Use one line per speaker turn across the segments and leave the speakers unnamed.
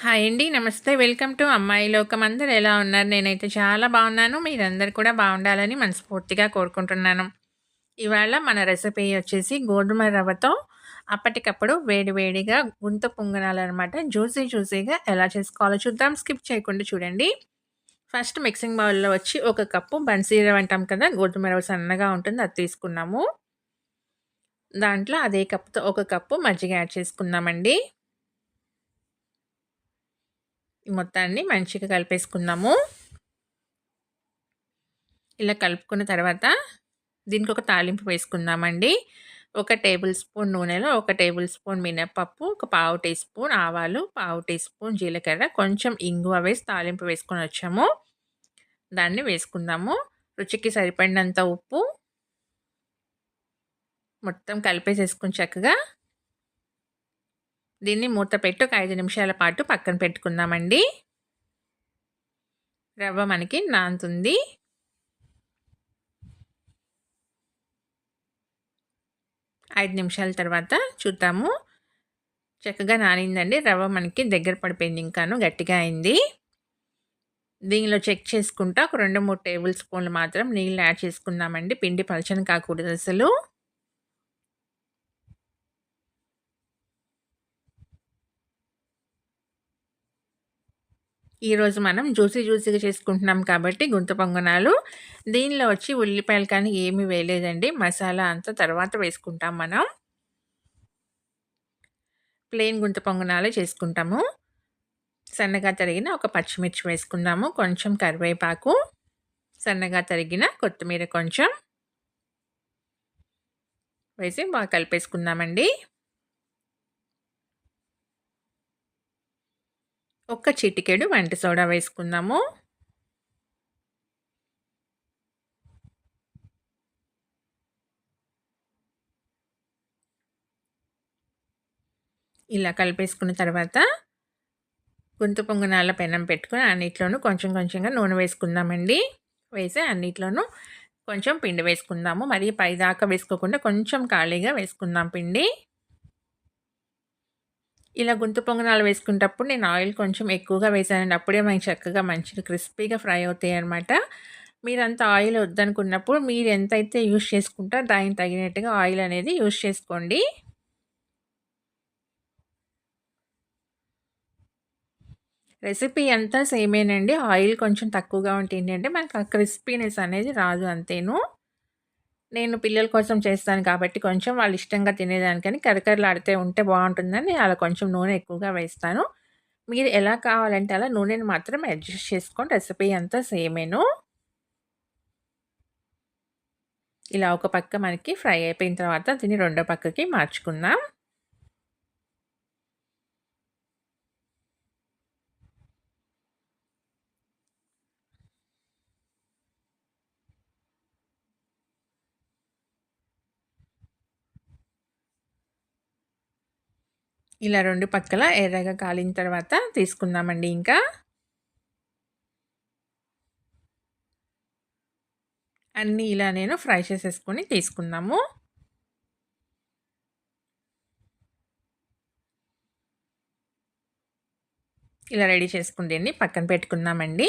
Hi అండి. నమస్తే. Welcome to అమ్మాయి లోకం. అందరు ఎలా ఉన్నారు? నేనైతే చాలా బాగున్నాను. మీరందరు కూడా బాగుండాలని మనస్ఫూర్తిగా కోరుకుంటున్నాను. ఇవాళ మన రెసిపీ వచ్చేసి గోధుమ రవ్వతో అప్పటికప్పుడు వేడివేడిగా గుంత గుంత పొంగనాలనమాట. జ్యూసీ జ్యూసీగా ఎలా చేసుకోవాలో చూద్దాం. స్కిప్ చేయకుండా చూడండి. ఫస్ట్ మిక్సింగ్ బౌల్‌లో వచ్చి ఒక కప్పు బన్సీ రవ్వ అంటాం కదా! గోధుమ రవ్వ సన్నగా ఉంటుంది. అది తీసుకున్నాము. దాంట్లో అదే కప్‌తో ఒక కప్పు మజ్జిగ యాడ్ చేసుకున్నామండి మొత్తాన్ని మంచిగా కలిపేసుకుందాము. ఇలా కలుపుకున్న తర్వాత దీనికి ఒక తాలింపు వేసుకుందామండి. ఒక టేబుల్ స్పూన్ నూనెలో ఒక టేబుల్ స్పూన్ మినప్పప్పు ఒక పావు టీ స్పూన్ ఆవాలు, పావు టీ స్పూన్ జీలకర్ర, కొంచెం ఇంగువ వేసి తాలింపు వేసుకొని వచ్చాము. దాన్ని వేసుకుందాము. రుచికి సరిపడినంత ఉప్పు మొత్తం కలిపేసేసుకొని చక్కగా దీన్ని మూత పెట్టి ఒక ఐదు నిమిషాల పాటు పక్కన పెట్టుకుందామండి. రవ్వ మనకి నాంతుంది. ఐదు నిమిషాల తర్వాత చూద్దాము. చక్కగా నానిందండి. రవ్వ మనకి దగ్గర పడిపోయింది ఇంకాను గట్టిగా అయింది. దీనిలో చెక్ చేసుకుంటా ఒక రెండు మూడు టేబుల్ స్పూన్లు మాత్రం నీళ్ళు యాడ్ చేసుకుందామండి. పిండి పలచని కాకూడదు అసలు. ఈరోజు మనం జ్యూసీ జ్యూసీగా చేసుకుంటున్నాం కాబట్టి గుంత పొంగనాలు దీనిలో వచ్చి ఉల్లిపాయలు కానీ ఏమీ వేయలేదండి. మసాలా అంతా తర్వాత వేసుకుంటాం మనం. ప్లెయిన్ గుంత పొంగనాలు చేసుకుంటాము. సన్నగా తరిగిన ఒక పచ్చిమిర్చి వేసుకుందాము. కొంచెం కరివేపాకు సన్నగా తరిగిన కొత్తిమీర కొంచెం వేసి బాగా కలిపేసుకుందామండి. ఒక్క చిటికెడు వంట సోడా వేసుకుందాము. ఇలా కలిపేసుకున్న తర్వాత గుంతు పొంగునాల పెనం పెట్టుకుని అన్నిట్లోనూ కొంచెం కొంచెంగా నూనె వేసుకుందామండి. వేసి అన్నిట్లోనూ కొంచెం పిండి వేసుకుందాము. మరి పైదాకా వేసుకోకుండా కొంచెం ఖాళీగా వేసుకుందాం పిండి. ఇలా గుంతు పొంగనాలు వేసుకునేటప్పుడు నేను ఆయిల్ కొంచెం ఎక్కువగా వేసానండి. అప్పుడే మనకి చక్కగా మంచిగా క్రిస్పీగా ఫ్రై అవుతాయి అనమాట మీరంత ఆయిల్ వద్దనుకున్నప్పుడు మీరు ఎంతైతే యూస్ చేసుకుంటారో దానికి తగినట్టుగా ఆయిల్ అనేది యూస్ చేసుకోండి. రెసిపీ అంతా సేమేనండి. ఆయిల్ కొంచెం తక్కువగా ఉంటే ఏంటంటే మనకు ఆ క్రిస్పీనెస్ అనేది రాదు అంతేను. నేను పిల్లల కోసం చేస్తాను కాబట్టి కొంచెం వాళ్ళు ఇష్టంగా తినేదానికని కరకరలాడితే ఉంటే బాగుంటుందని అలా కొంచెం నూనె ఎక్కువగా వేస్తాను. మీరు ఎలా కావాలంటే అలా నూనెని మాత్రం అడ్జస్ట్ చేసుకోండి రెసిపీ అంతా సేమేను. ఇలా ఒక పక్క మనకి ఫ్రై అయిపోయిన తర్వాత దీన్ని రెండో పక్కకి మార్చుకుందాం. ఇలా రెండు పక్కల ఎర్రగా కాలిన తర్వాత తీసుకుందామండి ఇంకా. అన్నీ ఇలా నేను ఫ్రై చేసేసుకొని తీసుకుందాము. ఇలా రెడీ చేసుకుంది పక్కన పెట్టుకుందామండి.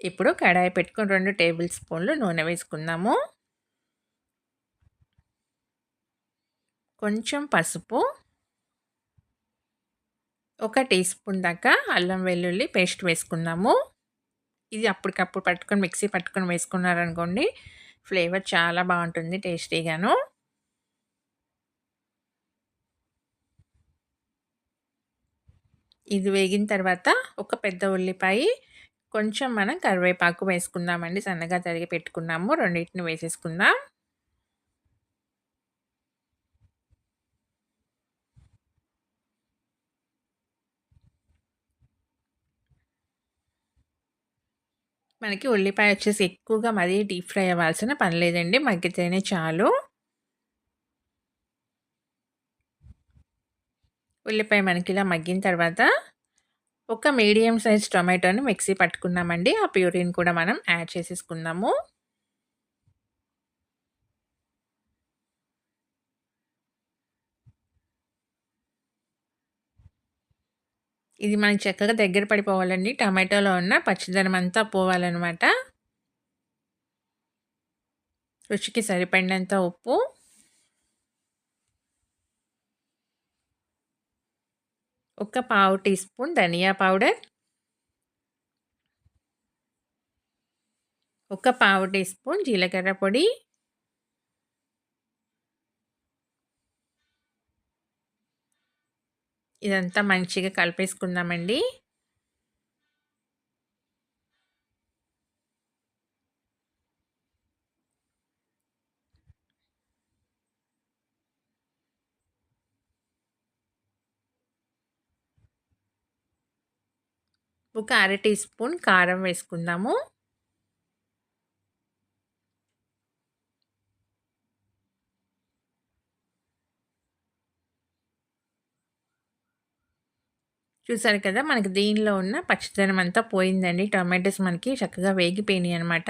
ఇప్పుడు కడాయి పెట్టుకొని రెండు టేబుల్ స్పూన్లు నూనె వేసుకుందాము. కొంచెం పసుపు. ఒక టీ స్పూన్ దాకా అల్లం వెల్లుల్లి పేస్ట్ వేసుకుందాము ఇది అప్పటికప్పుడు పట్టుకొని మిక్సీ పట్టుకొని వేసుకున్నారనుకోండి ఫ్లేవర్ చాలా బాగుంటుంది టేస్టీగాను. ఇది వేగిన తర్వాత ఒక పెద్ద ఉల్లిపాయ కొంచెం మనం కరివేపాకు వేసుకుందామండి సన్నగా తరిగి పెట్టుకున్నాము రెండింటిని వేసేసుకుందాం. మనకి ఉల్లిపాయ వచ్చేసి ఎక్కువగా మరీ డీప్ ఫ్రై అవ్వాల్సిన పని లేదండి. మగ్గితేనే చాలు. ఉల్లిపాయ మనకి ఇలా మగ్గిన తర్వాత ఒక మీడియం సైజ్ టొమాటోని మిక్సీ పట్టుకున్నామండి. ఆ ప్యూరిన్ కూడా మనం యాడ్ చేసేసుకుందాము. ఇది మనకి చక్కగా దగ్గర పడిపోవాలండి. టమాటోలో ఉన్న పచ్చిదనం అంతా పోవాలన్నమాట. రుచికి సరిపడినంత ఉప్పు. ఒక పావు టీ స్పూన్ ధనియా పౌడర్. ఒక పావు టీ స్పూన్ జీలకర్ర పొడి. ఇదంతా మంచిగా కలిపేసుకుందామండి. ఒక అర టీ స్పూన్ కారం వేసుకుందాము. చూసారు కదా మనకి దీనిలో ఉన్న పచ్చిదనం అంతా పోయిందండి. టొమాటోస్ మనకి చక్కగా వేగిపోయినాయి అనమాట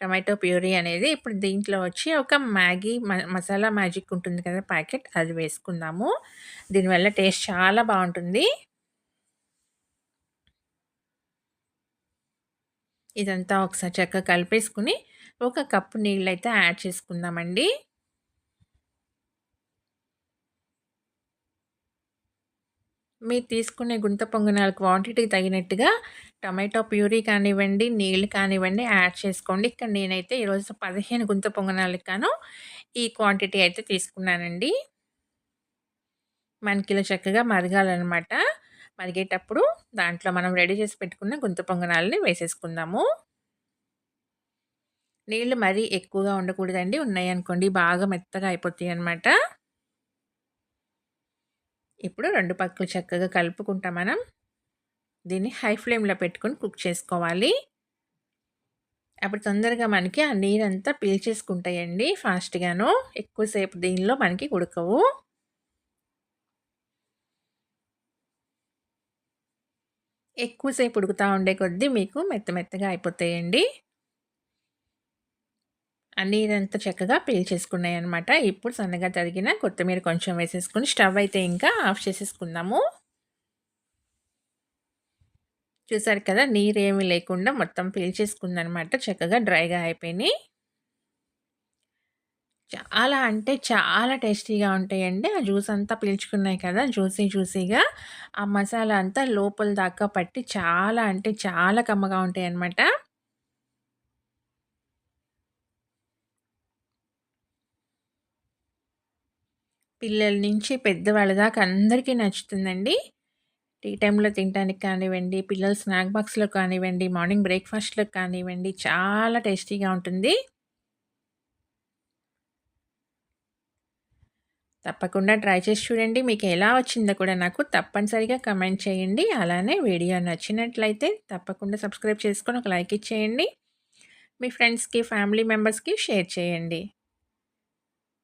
టమాటో ప్యూరీ అనేది ఇప్పుడు దీంట్లో వచ్చి ఒక మ్యాగీ మసాలా మ్యాజిక్ ఉంటుంది కదా ప్యాకెట్ అది వేసుకుందాము. దీనివల్ల టేస్ట్ చాలా బాగుంటుంది. ఇదంతా ఒకసారి చక్కగా కలిపేసుకుని ఒక కప్పు నీళ్ళు అయితే యాడ్ చేసుకుందామండి. మీరు తీసుకునే గుంత పొంగనాల క్వాంటిటీ తగినట్టుగా టమాటో ప్యూరీ కానివ్వండి నీళ్ళు కానివ్వండి యాడ్ చేసుకోండి. ఇక్కడ నేనైతే ఈరోజు పదిహేను గుంత పొంగనాలకు కాను ఈ క్వాంటిటీ అయితే తీసుకున్నానండి. మనకిలో చక్కగా మరగాలన్నమాట. మరిగేటప్పుడు దాంట్లో మనం రెడీ చేసి పెట్టుకున్న గుంత పొంగనాలని వేసేసుకుందాము. నీళ్ళు మరీ ఎక్కువగా ఉండకూడదండి. ఉన్నాయి అనుకోండి బాగా మెత్తగా అయిపోతాయి అన్నమాట ఇప్పుడు రెండు పక్కలు చక్కగా కలుపుకుంటాం మనం. దీన్ని హై ఫ్లేమ్లో పెట్టుకొని కుక్ చేసుకోవాలి. అప్పుడు తొందరగా మనకి ఆ నీరంతా పీల్చేసుకుంటాయండి ఫాస్ట్గాను. ఎక్కువసేపు దీనిలో మనకి ఉడకవు. ఎక్కువసేపు ఉడుకుతూ ఉండే కొద్దీ మీకు మెత్త మెత్తగా అయిపోతాయండి. ఆ నీరంతా చక్కగా పీల్చేసుకున్నాయి అనమాట ఇప్పుడు సన్నగా తరిగిన కొత్తిమీర కొంచెం వేసేసుకుని స్టవ్ అయితే ఇంకా ఆఫ్ చేసేసుకుందాము. చూసారు కదా నీరు లేకుండా మొత్తం పీల్చేసుకుందనమాట చక్కగా డ్రైగా అయిపోయినాయి. చాలా అంటే చాలా టేస్టీగా ఉంటాయండి. ఆ జ్యూస్ అంతా పీల్చుకున్నాయి కదా జ్యూసీ జ్యూసీగా. ఆ మసాలా అంతా లోపల దాకా పట్టి చాలా అంటే చాలా కమ్మగా ఉంటాయి అన్నమాట పిల్లల నుంచి పెద్దవాళ్ళ దాకా అందరికీ నచ్చుతుందండి. టీ టైంలో తినడానికి కానివ్వండి పిల్లల స్నాక్ బాక్స్లో కానివ్వండి మార్నింగ్ బ్రేక్ఫాస్ట్లో కానివ్వండి చాలా టేస్టీగా ఉంటుంది. తప్పకుండా ట్రై చేసి చూడండి. మీకు ఎలా వచ్చిందో కూడా నాకు తప్పనిసరిగా కమెంట్ చేయండి. అలానే వీడియో నచ్చినట్లయితే తప్పకుండా సబ్స్క్రైబ్ చేసుకొని ఒక లైక్ ఇచ్చేయండి. మీ ఫ్రెండ్స్కి ఫ్యామిలీ మెంబర్స్కి షేర్ చేయండి.